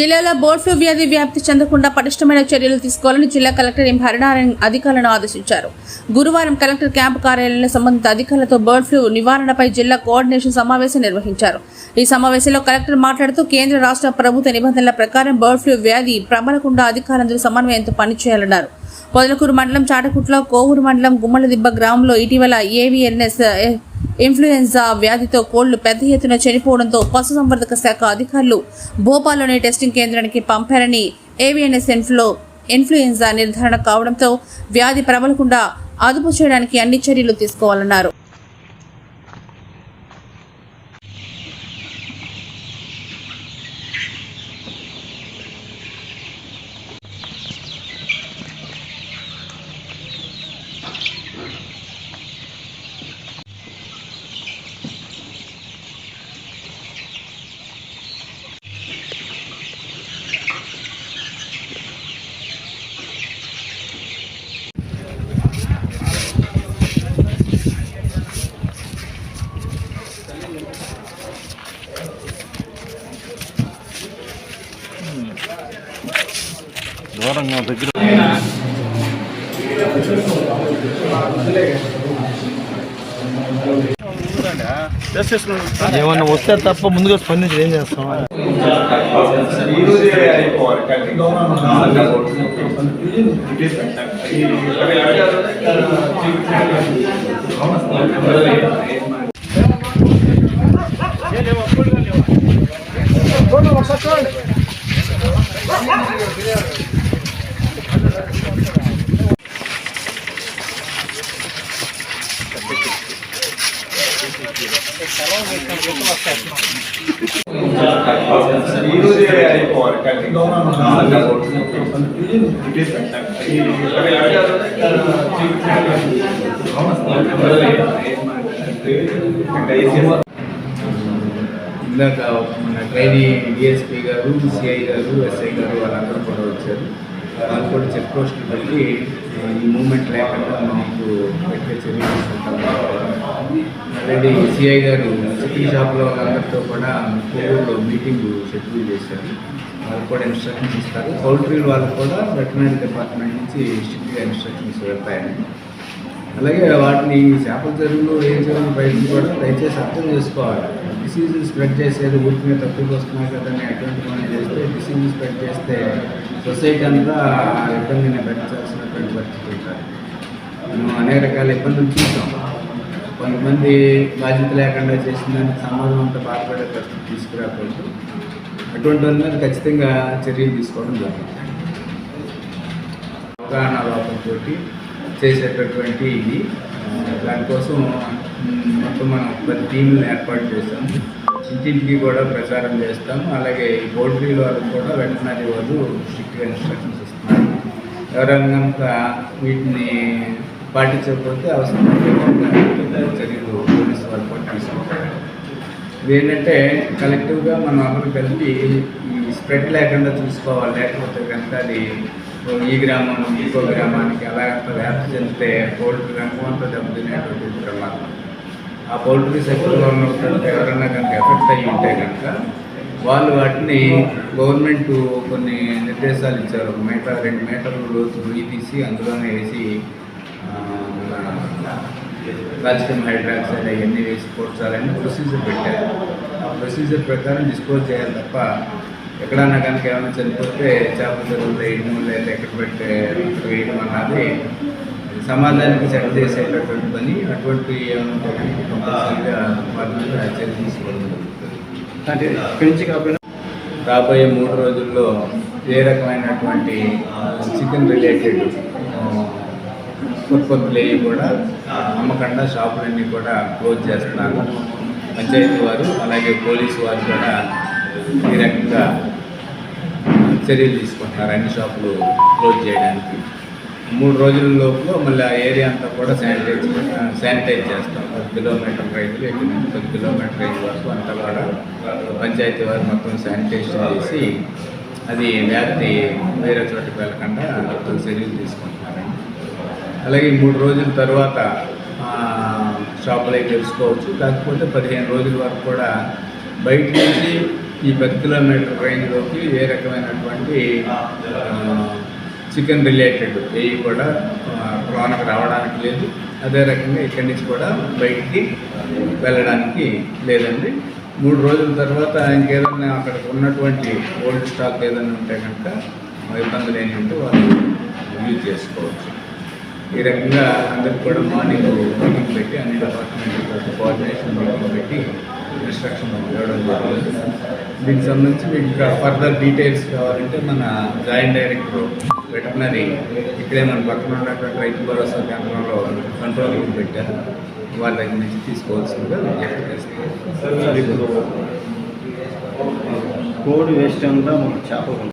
జిల్లాలో board flu వ్యాధి వ్యాప్తి చెందకుండా పటిష్టమైన చర్యలు తీసుకోవాలని జిల్లా కలెక్టర్ ఎం హరినారాయణ అధికారులను ఆదేశించారు. గురువారం కలెక్టర్ క్యాంపు కార్యాలయంలో సంబంధిత అధికారులతో బర్డ్ ఫ్లూ నివారణపై జిల్లా కోఆర్డినేషన్ సమావేశం నిర్వహించారు. ఈ సమావేశంలో కలెక్టర్ మాట్లాడుతూ కేంద్ర రాష్ట్ర ప్రభుత్వ నిబంధనల ప్రకారం బర్డ్ ఫ్లూ వ్యాధి ప్రబలకుండా అధికారులందరూ సమన్వయంతో పనిచేయాలన్నారు. పొదలకూరు మండలం చాటకుట్లో కోవూరు మండలం గుమ్మలదిబ్బ గ్రామంలో ఇటీవల ఏవిఎన్ఎస్ ఇన్ఫ్లుయెన్జా వ్యాధితో కోళ్ళు పెద్ద ఎత్తున చనిపోవడంతో పశుసంవర్ధక శాఖ అధికారులు భోపాల్లోని టెస్టింగ్ కేంద్రానికి పంపారని ఏవిఎన్ఎస్ ఇన్ఫ్లో ఇన్ఫ్లుయెన్జా నిర్ధారణ కావడంతో వ్యాధి ప్రబలకుండా అదుపు చేయడానికి అన్ని చర్యలు తీసుకోవాలన్నారు. దూరంగా దగ్గర? ఏమన్నా వస్తే తప్ప ముందుగా స్పందించి ఏం చేస్తాం? ఇందాక మన ట్రైనీ డిఎస్పీ గారు సిఐ గారు ఎస్ఐ గారు వాళ్ళందరూ కూడా వచ్చారు. వాళ్ళు కూడా చెక్ పోస్టులు పెట్టి ఈ మూమెంట్ లేకుండా మాకు పెట్టే చర్యలు తీసుకుంటాం. ఆల్రెడీ సిఐ గారు చికెన్ షాప్లో వాళ్ళతో కూడా కోవిడ్లో మీటింగ్ షెడ్యూల్ చేశారు. వాళ్ళు కూడా ఇన్స్ట్రక్షన్స్ ఇస్తారు. పౌల్ట్రీ వాళ్ళకు కూడా వెటనరీ డిపార్ట్మెంట్ నుంచి స్ట్రిక్ట్గా ఇన్స్ట్రక్షన్స్ వెళ్తాయండి అలాగే వాటిని చేపల చెరువులు ఏం చెరువులు బయటకు కూడా దయచేసి అర్థం చేసుకోవాలి. డిసీజ్ స్ప్రెడ్ చేసేది ఊరికి మీద వస్తున్నాయి కదా అని అటువంటి పని చేస్తే డిసీజ్ స్ప్రెడ్ చేస్తే సొసైటీ అంతా ఇబ్బందిని భరించాల్సినటువంటి పరిస్థితి ఉంటుంది. మనం అనేక రకాల ఇబ్బందులు చూసాం. కొంతమంది బాధ్యత లేకుండా చేసిన దానికి సమాజం అంతా బాధపడే పరిస్థితి తీసుకురాకూడదు. అటువంటి వాళ్ళ మీద ఖచ్చితంగా చర్యలు తీసుకోవడం జరుగుతుంది. అవగాహన లోపంతో చేసేటటువంటి ఇది. దానికోసం మొత్తం మనం పది టీంలను ఏర్పాటు చేస్తాం. ఇంటింటికి కూడా ప్రచారం చేస్తాం. అలాగే ఈ పౌల్ట్రీ వాళ్ళకి కూడా వెటనరీ వాళ్ళు స్ట్రిక్ట్గా ఇన్స్ట్రక్షన్స్ ఇస్తున్నారు. ఎవరైనా వీటిని పాటించకపోతే అవసరమైతే చర్యలు పోలీసు వాళ్ళు కూడా తీసుకుంటారు. ఏంటంటే కలెక్టివ్గా మనం అందరూ కలిపి ఈ స్ప్రెడ్ లేకుండా చూసుకోవాలి. లేకపోతే కనుక అది ఈ గ్రామం నుంచి ఇంకో గ్రామానికి అలా వ్యాప్తి చెందితే పౌల్ట్రీ రంగం అంతా దెబ్బతినేటువంటి ప్రమాదం. ఆ పౌల్ట్రీ సెక్టర్లో ఉన్నటువంటి ఎవరైనా కనుక ఎఫెక్ట్ అయ్యి ఉంటే కనుక వాళ్ళు వాటిని గవర్నమెంట్ కొన్ని నిర్దేశాలు ఇచ్చారు. ఒక మీటర్ రెండు మీటర్లు లోతు రొయ్యి తీసి అందులోనే వేసి కాల్షియం హైడ్రాక్సైడ్ అవన్నీ వేసి పోడ్చాలని ప్రొసీజర్ పెట్టారు. ఆ ప్రొసీజర్ ప్రకారం డిస్పోజ్ చేయాలి తప్ప ఎక్కడన్నా కనుక ఏమైనా చనిపోతే చేపల చెరువులు వేయడం లేదా ఎక్కడ పెట్టే వేయడం అన్నది సమాజానికి చెక్ చేసేటటువంటి పని. అటువంటి కంపల్సరీగా చర్య తీసుకోవడం రాబోయే మూడు రోజుల్లో ఏ రకమైనటువంటి చికెన్ రిలేటెడ్ ఉత్పత్తులు కూడా అమ్మకుండా షాపులన్నీ కూడా క్లోజ్ చేస్తున్నారు. పంచాయతీ వారు అలాగే పోలీసు వారు కూడా ఈ రకంగా చర్యలు తీసుకుంటున్నారు అన్ని షాపులు క్లోజ్ చేయడానికి. మూడు రోజుల లోపల మళ్ళీ ఆ ఏరియా అంతా కూడా శానిటైజ్ శానిటైజ్ చేస్తాం. పది కిలోమీటర్ రైతులు ఇక్కడ నుంచి పది కిలోమీటర్ రైతు వరకు అంతా కూడా పంచాయతీ వారు మొత్తం శానిటైజేషన్ చేసి అది వ్యాప్తి వేరే చోటుకి వెళ్ళకుండా మొత్తం చర్యలు తీసుకుంటున్నారండి అలాగే మూడు రోజుల తర్వాత షాపులై తెలుసుకోవచ్చు. కాకపోతే పదిహేను రోజుల వరకు కూడా బయట నుంచి ఈ పది కిలోమీటర్ రేంజ్లోకి ఏ రకమైనటువంటి చికెన్ రిలేటెడ్ ఏవి కూడా ఆ, రావడానికి లేదు. అదే రకంగా ఇక్కడి నుంచి కూడా బయటికి వెళ్ళడానికి లేదండి. మూడు రోజుల తర్వాత ఇంకేదన్నా అక్కడ ఉన్నటువంటి ఓల్డ్ స్టాక్ ఏదైనా ఉంటే కనుక ఇబ్బందులు ఏంటంటే వాళ్ళు యూజ్ చేసుకోవచ్చు. ఈ రకంగా అందరికి కూడా మార్నింగ్ మీటింగ్ పెట్టి అన్ని డిపార్ట్మెంట్ కోఆర్డినేషన్ మీటింగ్ పెట్టి ఇన్స్ట్రక్షన్ ఇవ్వడం జరిగింది. దీనికి సంబంధించి మీకు ఇంకా ఫర్దర్ డీటెయిల్స్ కావాలంటే మన జాయింట్ డైరెక్టర్ వెటర్నరీ ఇక్కడే మన పక్కన ఉన్నటువంటి రైతు భరోసా కేంద్రంలో కంట్రోల్ రూమ్ పెట్టారు. వాళ్ళ దగ్గర నుంచి తీసుకోవాల్సిందిగా విజ్ఞప్తి చేస్తాను ఇప్పుడు కోడి వేస్ట్ అంతా మనకు చేపలు